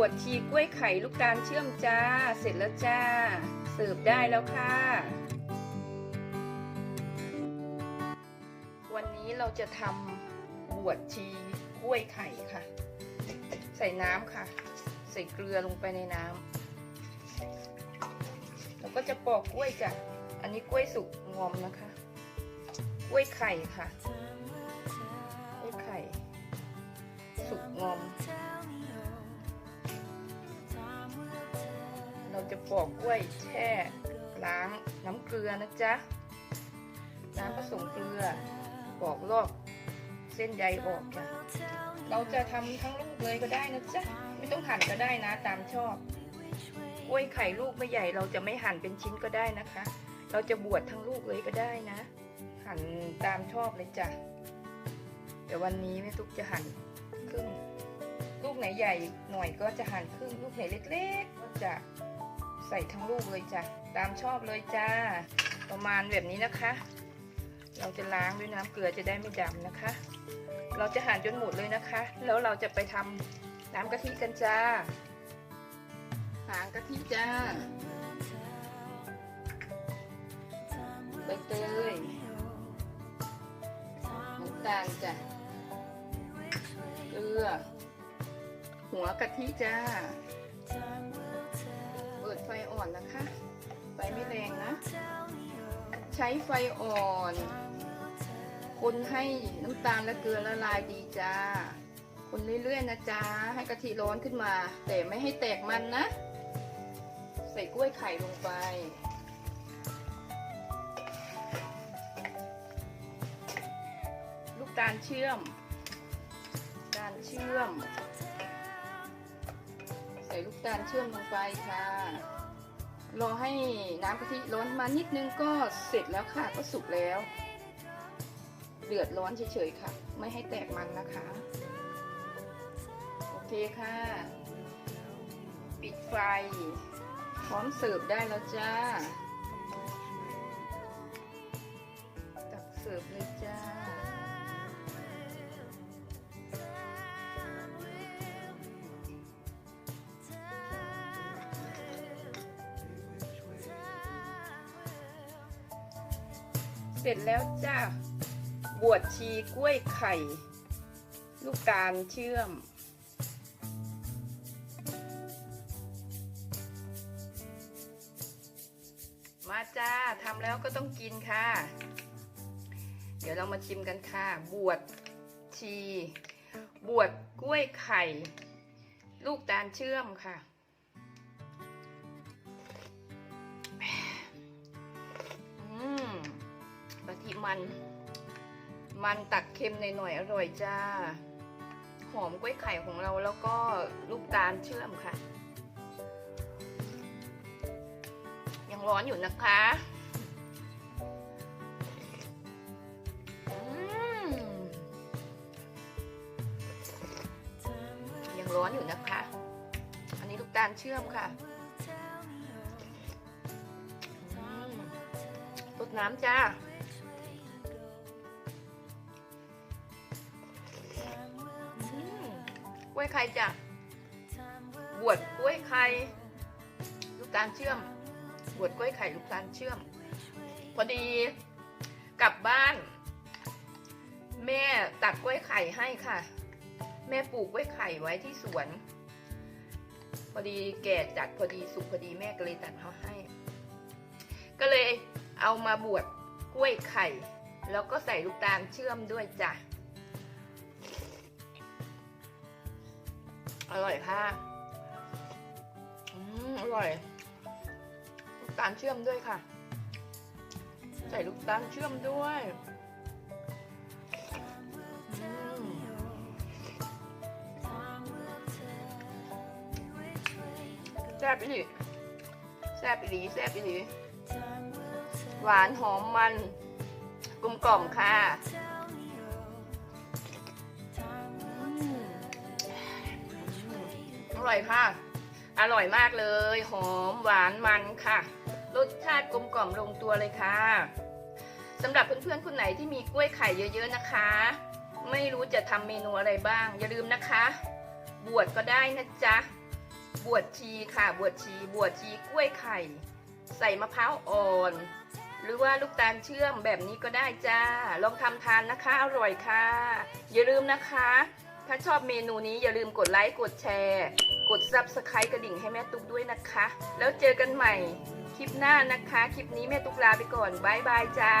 บวชชีกล้วยไข่ลูกตาลเชื่อมจ้า เสร็จแล้วจ้า เสิร์ฟได้แล้วค่ะ วันนี้เราจะทำบวชชีกล้วยไข่ค่ะ ใส่น้ำค่ะ ใส่เกลือลงไปในน้ำแล้วก็จะปอกกล้วยจ้ะ อันนี้กล้วยสุกงอมนะคะ กล้วยไข่ค่ะ กล้วยไข่ สุกงอม ปอกกล้วยแช่ล้างน้ำเกลือนะจ๊ะ น้ำผสมเกลือปอกรอบเส้นใยออกจ้ะเราจะทำทั้งลูกเลยก็ได้นะจ๊ะ ไม่ต้องหั่นก็ได้นะตามชอบกล้วยไข่ลูกไม่ใหญ่เราจะไม่หั่นเป็นชิ้นก็ได้นะคะ เราจะบวชทั้งลูกเลยก็ได้นะ หั่นตามชอบเลยจ้ะแต่วันนี้แม่ตุ๊กจะหั่นครึ่งลูกไหนใหญ่หน่อยก็จะหั่นครึ่งลูกไหนเล็ก ๆ ก็จะ ใส่ทั้งลูกเลยจ้ะ ตามชอบเลยจ้า ประมาณแบบนี้นะคะ เราจะล้างด้วยน้ำเกลือจะได้ไม่ดำนะคะ เราจะหั่นจนหมดเลยนะคะ แล้วเราจะไปทำน้ำกะทิกันจ้าหางกะทิจ้าใบเตยน้ำตาลจ้ะเกลือหัวกะทิจ้า ไฟอ่อนนะคะ ไฟไม่แรงนะ ใช้ไฟอ่อน คนให้น้ำตาลและเกลือละลายดีจ้า คนเรื่อยๆนะจ้า ให้กะทิร้อนขึ้นมา แต่ไม่ให้แตกมันนะ ใส่กล้วยไข่ลงไปลูกตาลเชื่อมตาลเชื่อม ใส่ลูกตาลเชื่อมลงไปค่ะ รอให้น้ำกะทิร้อนมานิดนึงก็เสร็จแล้วค่ะก็สุกแล้ว เดือดร้อนเฉยๆค่ะ ไม่ให้แตกมันนะคะ โอเคค่ะ ปิดไฟ พร้อมเสิร์ฟได้แล้วจ้า ตักเสิร์ฟเลยจ้า เสร็จแล้วจ้าบวชชีกล้วยไข่ ลูกตาลเชื่อม มาจ้าทำแล้วก็ต้องกินค่ะ เดี๋ยวเรามาชิมกันค่ะ บวชชี บวชกล้วยไข่ ลูกตาลเชื่อมค่ะ กะทิมัน มันตักเค็มหน่อยๆอร่อยจ้า หอมกล้วยไข่ของเราแล้วก็ลูกตาลเชื่อมค่ะ ยังร้อนอยู่นะคะยังร้อนอยู่นะคะ อันนี้ลูกตาลเชื่อมค่ะรดน้ำจ้า กล้วยไข่จ้ะบวชกล้วยไข่ลูกตาลเชื่อม บวชกล้วยไข่ลูกตาลเชื่อม พอดีกลับบ้าน แม่ตัดกล้วยไข่ให้ค่ะ แม่ปลูกกล้วยไข่ไว้ที่สวน พอดีแก่จัดพอดีสุกพอดีแม่ก็เลยตัดเขาให้ ก็เลยเอามาบวชกล้วยไข่ แล้วก็ใส่ลูกตาลเชื่อมด้วยจ้ะ อร่อยค่ะอืมอร่อย ลูกตาลเชื่อมด้วยค่ะ ใส่ลูกตาลเชื่อมด้วยแซ่บอีหลีแซ่บอีหลีแซ่บอีหลีหวานหอมมัน กลมกล่อมค่ะ ร่อยค่ะ อร่อยมากเลย หอมหวานมันค่ะ รสชาติกลมกล่อมลงตัวเลยค่ะสำหรับเพื่อนๆคนไหนที่มีกล้วยไข่เยอะ ๆนะคะ ไม่รู้จะทำเมนูอะไรบ้าง อย่าลืมนะคะ บวชก็ได้นะจ๊ะ บวชชีค่ะ บวชชี บวชชีกล้วยไข่ ใส่มะพร้าวอ่อน หรือว่าลูกตาลเชื่อมแบบนี้ก็ได้จ้า ลองทำทานนะคะ อร่อยค่ะ อย่าลืมนะคะ ถ้าชอบเมนูนี้อย่าลืมกดไลค์กดแชร์ กดซับสไครต์กระดิ่งให้แม่ตุ๊กด้วยนะคะ แล้วเจอกันใหม่คลิปหน้านะคะ คลิปนี้แม่ตุ๊กลาไปก่อนบ๊ายบายจ้า